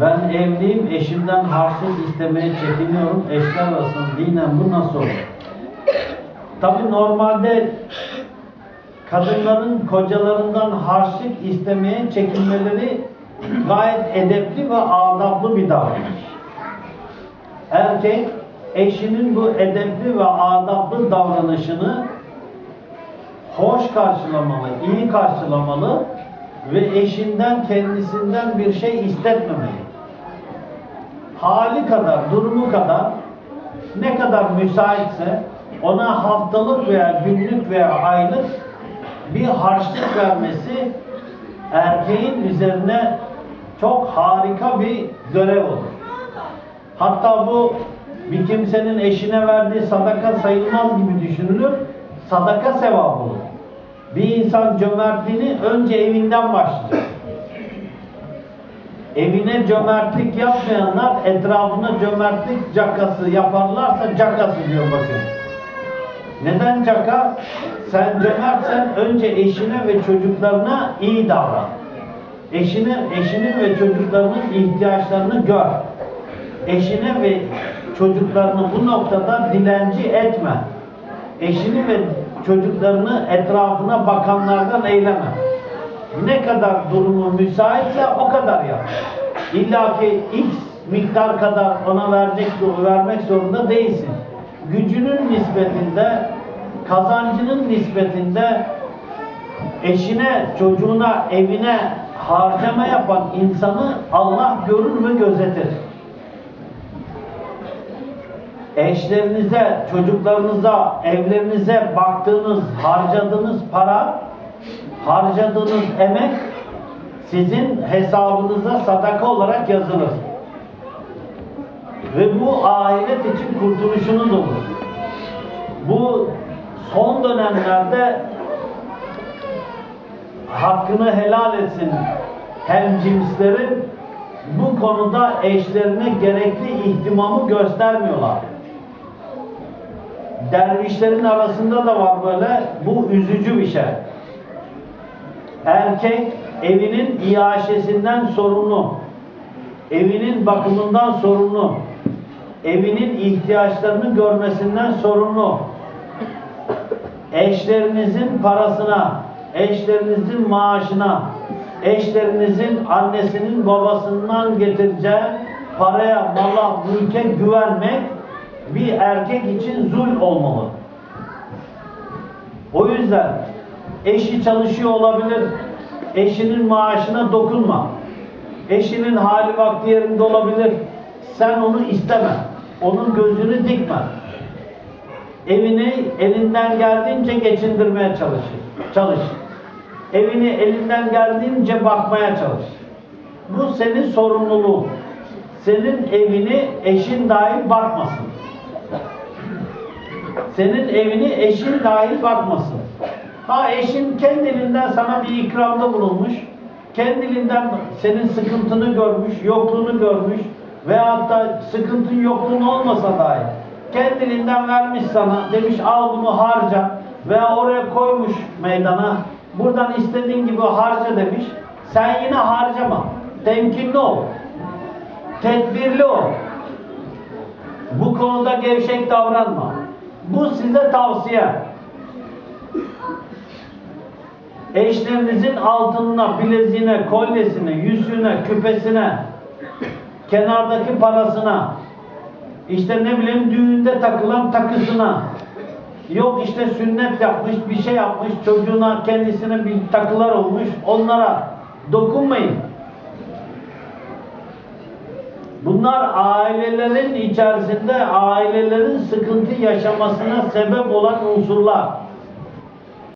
Ben evliyim, eşimden harçlık istemeye çekiniyorum. Eşler arasında dinen bu nasıl olur? Tabi normalde kadınların kocalarından harçlık istemeye çekinmeleri gayet edepli ve adaplı bir davranış. Erkek eşinin bu edepli ve adaplı davranışını hoş karşılamalı, iyi karşılamalı ve eşinden kendisinden bir şey istetmemeli. Hali kadar, durumu kadar ne kadar müsaitse ona haftalık veya günlük veya aylık bir harçlık vermesi erkeğin üzerine çok harika bir görev olur. Hatta bu bir kimsenin eşine verdiği sadaka sayılmaz gibi düşünülür. Sadaka sevabı olur. Bir insan cömertliğini önce evinden başlayacak. Evine cömertlik yapmayanlar etrafına cömertlik cakası yaparlarsa cakası diyor bakın. Neden caka? Sen cömertsen önce eşine ve çocuklarına iyi davran. Eşine, eşinin ve çocuklarının ihtiyaçlarını gör. Eşine ve çocuklarını bu noktada dilenci etme. Eşini ve çocuklarını etrafına bakanlardan eyleme. Ne kadar durumu müsaitse o kadar yap. İlla ki X miktar kadar ona verecek, vermek zorunda değilsin. Gücünün nispetinde, kazancının nispetinde eşine, çocuğuna, evine harcama yapan insanı Allah görür ve gözetir. Eşlerinize, çocuklarınıza, evlerinize baktığınız, harcadığınız para, harcadığınız emek sizin hesabınıza sadaka olarak yazılır. Ve bu ahiret için kurtuluşunuz olur. Bu son dönemlerde hakkını helal etsin hem cinslerin bu konuda eşlerine gerekli ihtimamı göstermiyorlar. Dervişlerin arasında da var böyle bu üzücü bir şey. Erkek evinin iaşesinden sorumlu. Evinin bakımından sorumlu. Evinin ihtiyaçlarını görmesinden sorumlu. Eşlerinizin parasına, eşlerinizin maaşına, eşlerinizin annesinin babasından getireceği paraya, mala, mülke güvenmek bir erkek için zul olmalı. O yüzden eşi çalışıyor olabilir. Eşinin maaşına dokunma. Eşinin hali vakti yerinde olabilir. Sen onu isteme. Onun gözünü dikme. Evini elinden geldiğince geçindirmeye çalış. Çalış. Evini elinden geldiğince bakmaya çalış. Bu senin sorumluluğun. Senin evini eşin dahil bakmasın. Senin evini eşin dahil bakmasın. Ha eşin kendiliğinden sana bir ikramda bulunmuş. Kendiliğinden senin sıkıntını görmüş, yokluğunu görmüş veyahut da sıkıntın yokluğun olmasa dahi kendiliğinden vermiş sana demiş al bunu harca veya oraya koymuş meydana buradan istediğin gibi harca demiş. Sen yine harcama. Temkinli ol. Tedbirli ol. Bu konuda gevşek davranma. Bu size tavsiye. Eşlerinizin altınına, bileziğine, kolyesine, yüzüğüne, küpesine, kenardaki parasına, işte ne bileyim düğünde takılan takısına, yok işte sünnet yapmış, bir şey yapmış, çocuğuna kendisine bir takılar olmuş, onlara dokunmayın. Bunlar ailelerin içerisinde ailelerin sıkıntı yaşamasına sebep olan unsurlar.